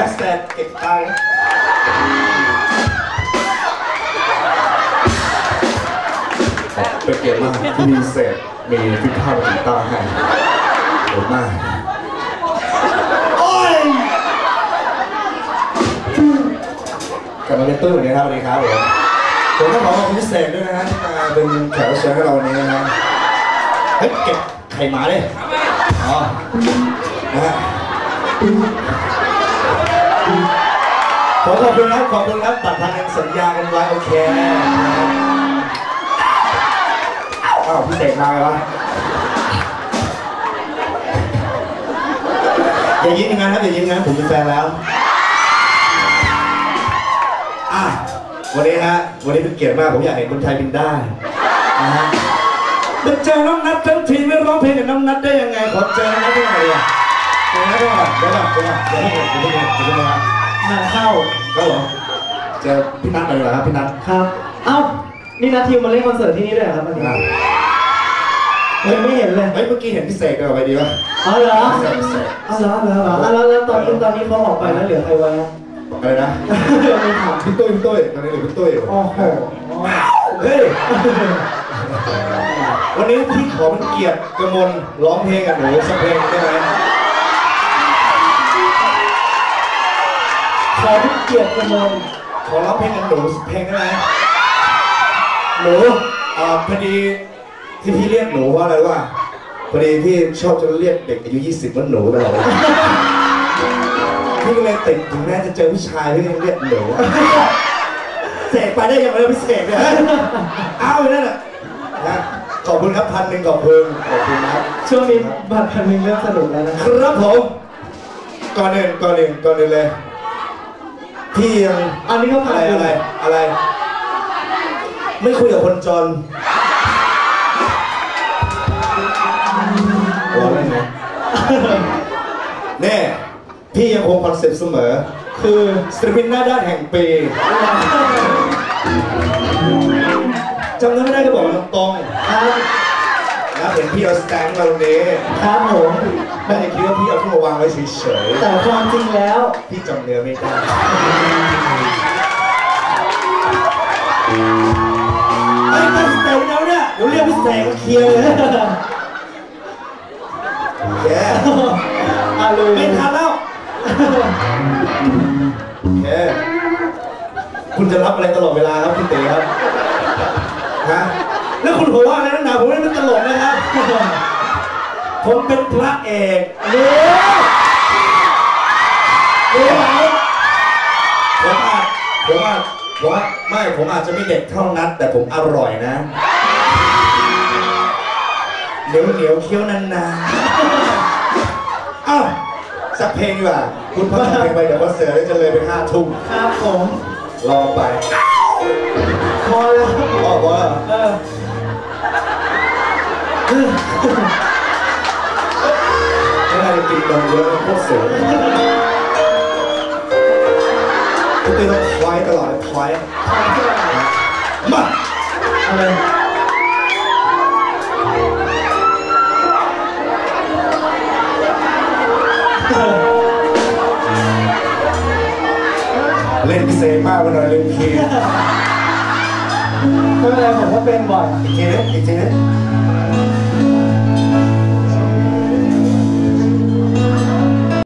บ็กสเตจเก็บตังค์เป็นเกียรติมากที่มีเศษมีฟิกภาพกีตาร์ให้ขอบมากโอ้ยกลับมาเป็นตู้อย่างนี้ครับสวัสดีครับผมผมต้องขอขอบคุณพิเศษด้วยนะฮะที่มาเป็นแขกรับเชิญให้เราวันนี้นะฮะเฮ้ยเก็บไข่หมาเลยอ๋อนะฮะ ขอขอบคุณครับขอบคุณครับบัตรพันธ์สัญญากันไว้โอเคอ้าวพิเศษมาไงวะอย่ายิ้มอย่างนั้นครับอย่ายิ้มอย่างนั้นผมเป็นแฟนแล้วอะวันนี้ฮะวันนี้เป็นเกียรติมากผมอยากเห็นคนไทยบินได้นะฮะเจอน้องนัททั้งทีไม่ร้องเพลงกับน้องนัทได้ยังไงขอเจอน้องนัทได้ไงอะ เจอน้องนัทได้ไงเดี๋ยวก่อนเดี๋ยวก่อนเดี๋ยวก่อนเดี๋ยวก่อนเดี๋ยวก่อนเดี๋ยวก่อนงานเข้าก็เหรอเจอพี่นัทหน่อยดีกว่าครับพี่นัทครับ เอ้า นี่นัททิวมาเล่นคอนเสิร์ตที่นี่ด้วยเหรอครับวันนี้อะเฮ้ยไม่เห็นเลยเฮ้ยเมื่อกี้เห็นพี่เสกกันเอาไปดีป่ะอ๋อเหรอพี่เสกพี่เสกอ๋อเหรอเหรอเหรออะแล้วแล้วตอนตอนนี้เขาออกไปแล้วเหลือใครไว้อะอะไรนะไม่ถามพี่ตุ้ยพี่ตุ้ยตอนนี้เหลือพี่ตุ้ยอยู่โอ้โหเฮ้ยวันนี้พี่ขอเป็นเกียรติกมลร้องเพลงกับหนูสักเพลงได้ไหม เกียรติกันเลยขอร้องเพลงกับหนูสักเพลงได้ไหมหนูเอ่อพอดีที่พี่เรียกหนูเพราะอะไรวะพอดีพี่ชอบจะเรียกเด็กอายุ 20 ว่าหนูตลอดเลยพี่ก็เลยติดถึงแม้จะเจอผู้ชายพี่ก็ยังเรียกหนูเสกไปได้ยังไงพี่เสกเนี่ยเอาไปนั่นแหละนะขอบคุณครับพันหนึ่งขอบคุณขอบคุณนะครับช่วงนี้บัตรพันหนึ่งเริ่มสนุกแล้วนะคครับรับผมก่อนอื่นก่อนอื่นก่อนอื่นเลย พี่ยังอันนี้ก็อะผ่านไรอะไรอะไร ไม่คุยกับคนจนโอ้ยนะแน่พี่ยังคงคอนเซ็ปต์เสมอ คือศิลปินหน้าด้านแห่งปีจำได้ไม่ได้ก็บอกมันตรงครับๆ นะเห็นพี่เอาสแตนด์มาตรงนี้ครับผมไม่ได้คิดว่าพี่เอาขึ้นมาวางไว้เฉยๆแต่ความจริงแล้วพี่จำเนื้อไม่ได้ไอ้ตั้งแต่แล้วเนี่ยเดี๋ยวเรียกพี่แสงมาเคลียร์เลยแกอาเลยไม่ทันแล้วแกคุณจะรับอะไรตลอดเวลาครับคุณเต๋ครับฮะ แล้วคุณหัวว่าอะไรนักหนาผมไม่ได้เป็นตลกนะครับ ผมเป็นพระเอกรู้รู้ไหมผมอาจผมอาจผมอาจไม่ผมอาจจะไม่เด็กเท่านัด แต่ผมอร่อยนะเหนียวเหนียวเคี้ยวนานๆอ้าวสักเพลงดีกว่า คุณพักเพลงไปเดี๋ยวคอนเสิร์ตจะเลยไปห้าทุ่มครับผมรอไป พอแล้วอ๋อว่าเออไม่น่าจะกินนมเยอะโคตรสูงคุณตีต้องคอยตลอดคอยมาอะไรเล่นพิเศษมากไปหน่อยลืมคีย์ ไม่เป็นไรผมก็เป็นบ่อยอีกทีนึงอีกทีนึง